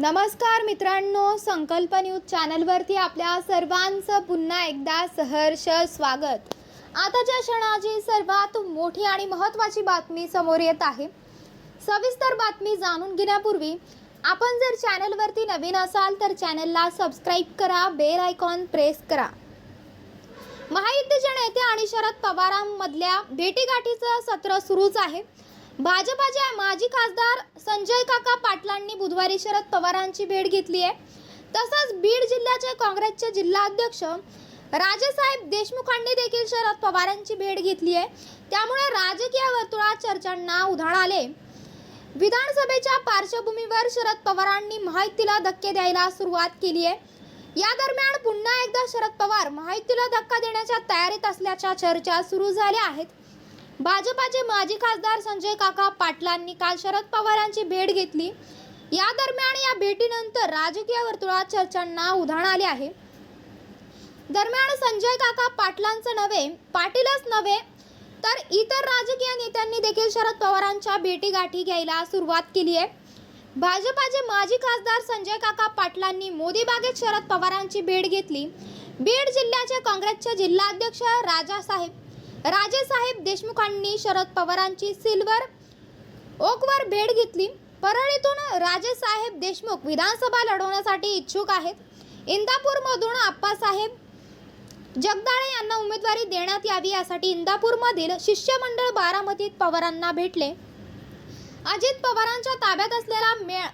नमस्कार मित्रांनो संकल्प न्यूज चॅनलवरती आपल्या सर्वांचं पुन्हा एकदा सहर्ष स्वागत. आताच्या क्षणाची सर्वात मोठी आणि महत्त्वाची बातमी समोर येत आहे. सविस्तर बातमी जाणून घेण्यापूर्वी आपण जर चॅनलवरती नवीन असाल तर चॅनलला सबस्क्राईब करा बेल आयकॉन प्रेस करा. महायुतीचे नेते आणि शरद पवारांमधल्या भेटीगाठीचं सत्र सुरूच आहे. भाजपाचे माजी खासदार संजय काका पाटलांनी बुधवारी शरद पवारांची भेट घेतली आहे. तसंच बीड जिल्ह्याचे काँग्रेसचे जिल्हाध्यक्ष राजेसाहेब देशमुखांनी देखील शरद पवारांची भेट घेतली आहे. त्यामुळे राजकीय वर्तुळात चर्चांना उधाण आले. विधानसभेच्या पार्श्वभूमीवर शरद पवारांनी माहितीला धक्के द्यायला सुरुवात केली आहे. या दरम्यान पुन्हा एकदा शरद पवार माहितीला धक्का देण्याच्या तयारीत असल्याच्या चर्चा सुरू झाल्या आहेत. भाजपाचे माजी खासदार संजय काका पाटलांनी काल शरद पवारांची भेट घेतली. या दरम्यान या भेटीनंतर राजकीय वर्तुळात चर्चांना उधाण आले आहे. दरम्यान संजय काका पाटलांचं नव्हे पाटीलच नव्हे तर इतर राजकीय नेत्यांनी देखील शरद पवारांच्या भेटीगाठी घ्यायला सुरुवात केली आहे. भाजपाचे माजी खासदार संजय काका पाटलांनी मोदी बागेत शरद पवारांची भेट घेतली. बीड जिल्ह्याचे काँग्रेसचे जिल्हाध्यक्ष राजासाहेब राजेसाहेब देशमुखांनी शरद पवारांची सिल्वर ओकवर भेट घेतली. परळीतून राजेसाहेब देशमुख विधानसभा लढवण्यासाठी इच्छुक आहेत. इंदापूरमधून आप्पासाहेब जगदाळे यांना उमेदवारी देण्यात यावी यासाठी इंदापूरमधील शिष्यमंडळ बारामतीत पवारांना भेटले. अजित पवारांच्या ताब्यात असलेला मेळ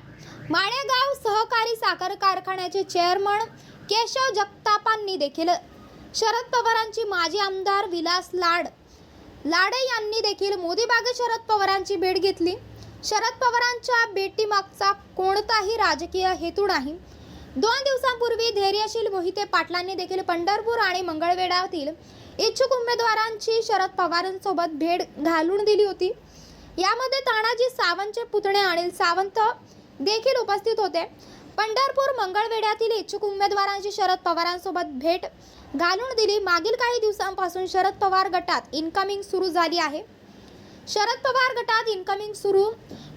माळेगाव सहकारी साखर कारखान्याचे चेअरमन केशव जगतापांनी देखील शरद पवारांची माजी आमदार विलास लाड. लाडे यांनी देखील मोदीबागेत शरद पवारांची भेट घेतली. शरद पवारांच्या भेटीमागचा कोणताही राजकीय हेतू नाही. दोन दिवसांपूर्वी धैर्यशील मोहिते पाटलांनी देखील पंढरपूर आणि मंगळवेढातील इच्छुक उमेदवारांची शरद पवारांसोबत भेट घालून दिली होती. यामध्ये तानाजी सावंतचे पुतणे अनिल सावंत देखील उपस्थित होते. पंढरपूर मंगळवेढ्यातील इच्छुक उमेदवारांची शरद पवारांसोबत भेट घालून दिली. मागील काही दिवसांपासून शरद पवार गटात इन्कमिंग सुरू झाली आहे. शरद पवार गटात इन्कमिंग सुरू.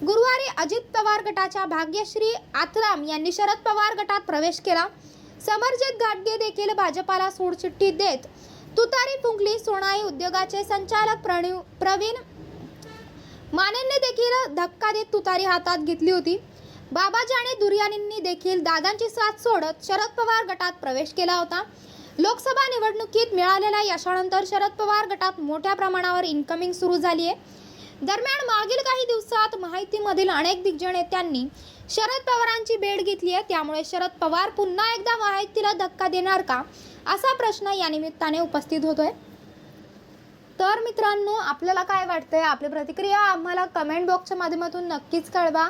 गुरुवारी अजित पवार गटाच्या भाग्यश्री आथराम यांनी शरद पवार गटात प्रवेश केला. समरजित गाडगे देखील भाजपाला सोडचिठ्ठी देत. तुतारी फुंकली सोनाई उद्योगाचे संचालक प्रणीव प्रवीण मानेंनी देखील धक्का देत तुतारी हातात घेतली होती. बाबाजी आणि दुर्यानींनी देखील दादांची साथ सोडत शरद पवार गटात प्रवेश केला होता. लोकसभा निवडणुकीत मिळालेल्या यशानंतर शरद पवार गटात मोठ्या प्रमाणावर इन्कमिंग सुरू झाली आहे दरम्यान मागील काही दिवसात माहितीमधील अनेक दिग्गज नेत्यांनी शरद पवारांची भेट घेतली आहे त्यामुळे शरद पवार पुन्हा एकदा माहितीला धक्का देणार का? असा प्रश्न या निमित्ताने उपस्थित होतोय. तर मित्रांनो आपल्याला काय वाटतंय? आपली प्रतिक्रिया आम्हाला कमेंट बॉक्सच्या माध्यमातून नक्कीच कळवा.